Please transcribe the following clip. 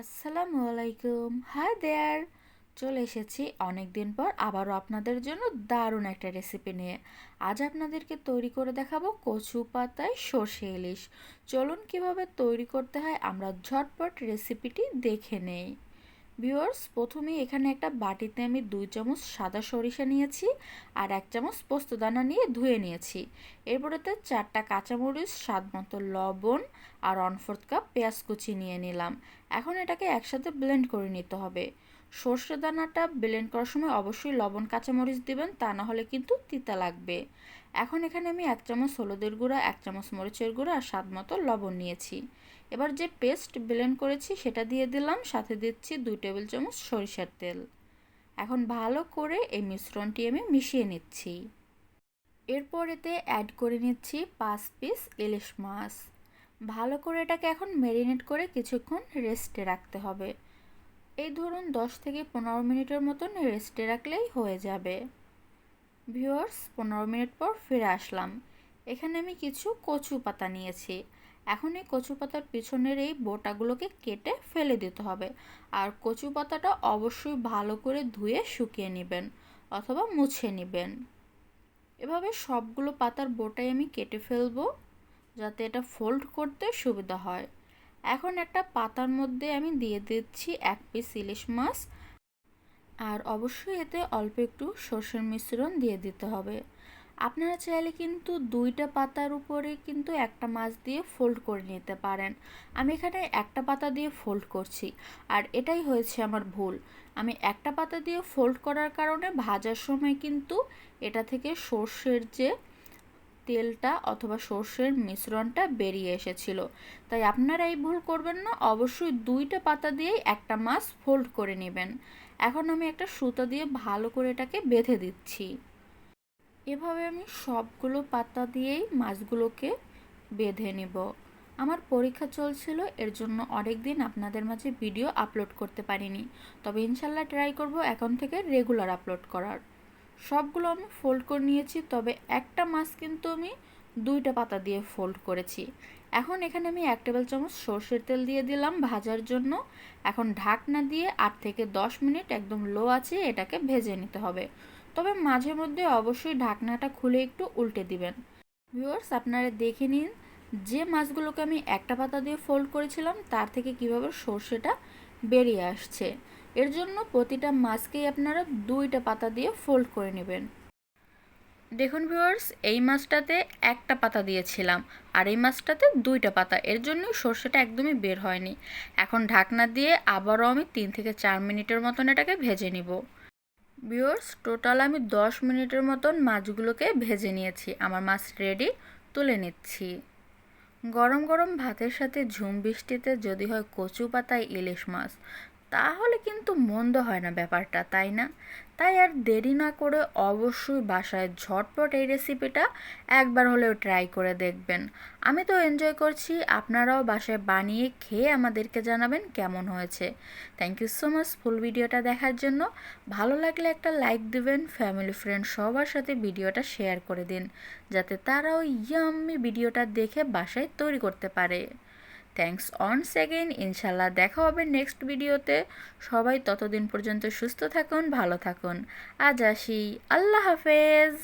আসসালামু আলাইকুম hi there চলে এসেছি অনেক দিন পর আবারও আপনাদের জন্য দারুণ একটা রেসিপি নিয়ে। আজ আপনাদেরকে তৈরি করে দেখাবো কচু পাতায় সর্ষে ইলিশ। চলুন কীভাবে তৈরি করতে হয় আমরা ঝটপট রেসিপিটি দেখে নেই। ভিউয়ার্স, প্রথমেই এখানে একটা বাটিতে আমি দুই চামচ সাদা সরিষা নিয়েছি আর এক চামচ পোস্তদানা নিয়ে ধুয়ে নিয়েছি। এরপরেতে চারটা কাঁচামরিচ, স্বাদ মতো লবণ আর ওয়ান ফোর্থ কাপ পেঁয়াজ কুচি নিয়ে নিলাম। এখন এটাকে একসাথে ব্লেন্ড করে নিতে হবে। সর্ষে দানাটা ব্লেন্ড করার সময় অবশ্যই লবণ, কাঁচামরিচ দিবেন, তা না হলে কিন্তু তিতা লাগবে। এখন এখানে আমি এক চামচ হলুদের গুঁড়া, এক চামচ মরিচের গুঁড়া আর স্বাদ মতো লবণ নিয়েছি। এবার যে পেস্ট ব্লেন্ড করেছি সেটা দিয়ে দিলাম, সাথে দিচ্ছি দুই টেবিল চামচ সরিষার তেল। এখন ভালো করে এই মিশ্রণটি আমি মিশিয়ে নিচ্ছি। এরপর এতে অ্যাড করে নিচ্ছি পাঁচ পিস ইলিশ মাছ। ভালো করে এটাকে এখন ম্যারিনেট করে কিছুক্ষণ রেস্টে রাখতে হবে। এই ধরুন দশ থেকে পনেরো মিনিটের মতন রেস্টে রাখলেই হয়ে যাবে। ভিউয়ার্স পনেরো মিনিট পর ফিরে আসলাম। এখানে আমি কিছু কচু পাতা নিয়েছি। এখন এই কচু পাতার পিছনের এই বোটাগুলোকে কেটে ফেলে দিতে হবে। আর কচু পাতাটা অবশ্যই ভালো করে ধুয়ে শুকিয়ে নেবেন অথবা মুছে নেবেন। এভাবে সবগুলো পাতার বোটাই আমি কেটে ফেলব যাতে এটা ফোল্ড করতে সুবিধা হয়। এখন একটা পাতার মধ্যে আমি দিয়ে দিচ্ছি এক পিস ইলিশ মাছ। আর অবশ্যই এতে অল্প একটু সর্ষের মিশ্রণ দিয়ে দিতে হবে। আপনারা চাইলে কিন্তু দুইটা পাতার উপরে কিন্তু একটা মাছ দিয়ে ফোল্ড করে নিতে পারেন। আমি এখানে একটা পাতা দিয়ে ফোল্ড করছি। আর এটাই হয়েছে আমার ভুল। আমি একটা পাতা দিয়ে ফোল্ড করার কারণে ভাজার সময় কিন্তু এটা থেকে সর্ষের যে তেলটা অথবা সর্ষের মিশ্রণটা বেরিয়ে এসেছিল। তাই আপনারা এই ভুল করবেন না, অবশ্যই দুইটা পাতা দিয়েই একটা মাছ ফোল্ড করে নেবেন। এখন আমি একটা সুতা দিয়ে ভালো করে এটাকে বেঁধে দিচ্ছি। এভাবে আমি সবগুলো পাতা দিয়েই মাছগুলোকে বেঁধে নেব। আমার পরীক্ষা চলছিল, এর জন্য অনেক দিন আপনাদের মাঝে ভিডিও আপলোড করতে পারিনি। তবে ইনশাল্লাহ ট্রাই করব এখন থেকে রেগুলার আপলোড করার। সবগুলো আমি ফোল্ড করে নিয়েছি, তবে একটা মাছ কিন্তু আমি দুইটা পাতা দিয়ে ফোল্ড করেছি। এখন এখানে আমি এক টেবিল চামচ সর্ষের তেল দিয়ে দিলাম ভাজার জন্য। এখন ঢাকনা দিয়ে আট থেকে দশ মিনিট একদম লো আছে এটাকে ভেজে নিতে হবে। তবে মাঝে মধ্যে অবশ্যই ঢাকনাটা খুলে একটু উল্টে দিবেন। ভিউয়ার্স, আপনারা দেখে নিন যে মাছগুলোকে আমি একটা পাতা দিয়ে ফোল্ড করেছিলাম, তার থেকে কীভাবে সর্ষেটা বেরিয়ে আসছে। এর জন্য প্রতিটা মাছকেই আপনারা দুইটা পাতা দিয়ে ফোল্ড করে নেবেন। দেখুন ভিউয়ার্স এই মাছটাতে একটা পাতা দিয়েছিলাম আর এই মাছটাতে দুইটা পাতা। এর জন্য সর্ষেটা একদমই বের হয়নি। এখন ঢাকনা দিয়ে আবারও আমি তিন থেকে চার মিনিটের মতন এটাকে ভেজে নিব। ভিউয়ার্স টোটাল আমি দশ মিনিটের মতন মাছগুলোকে ভেজে নিয়েছি। আমার মাছ রেডি তুলে নিচ্ছি। গরম গরম ভাতের সাথে ঝুম বৃষ্টিতে যদি হয় কচু পাতায় ইলিশ মাছ। তাহলে কিন্তু মন্দ হয় না ব্যাপারটা, তাই না? তাই আর দেরি না করে অবশ্যই বাসায় ঝটপট এই রেসিপিটা একবার হলেও ট্রাই করে দেখবেন। আমি তো এনজয় করছি, আপনারাও বাসায় বানিয়ে খেয়ে আমাদেরকে জানাবেন কেমন হয়েছে। Thank you so much full ভিডিওটা দেখার জন্য। ভালো লাগলে একটা লাইক দিবেন ফ্যামিলি ফ্রেন্ড সবার সাথে ভিডিওটা শেয়ার করে দিন, যাতে তারাও ইয়াম্মি ভিডিওটা দেখে বাসায় তৈরি করতে পারে। থ্যাংকস অন সেকেন্ড ইনশাল্লাহ দেখা হবে নেক্সট ভিডিওতে সবাই ততদিন পর্যন্ত সুস্থ থাকুন, ভালো থাকুন। আজ আসি। আল্লাহ হাফেজ।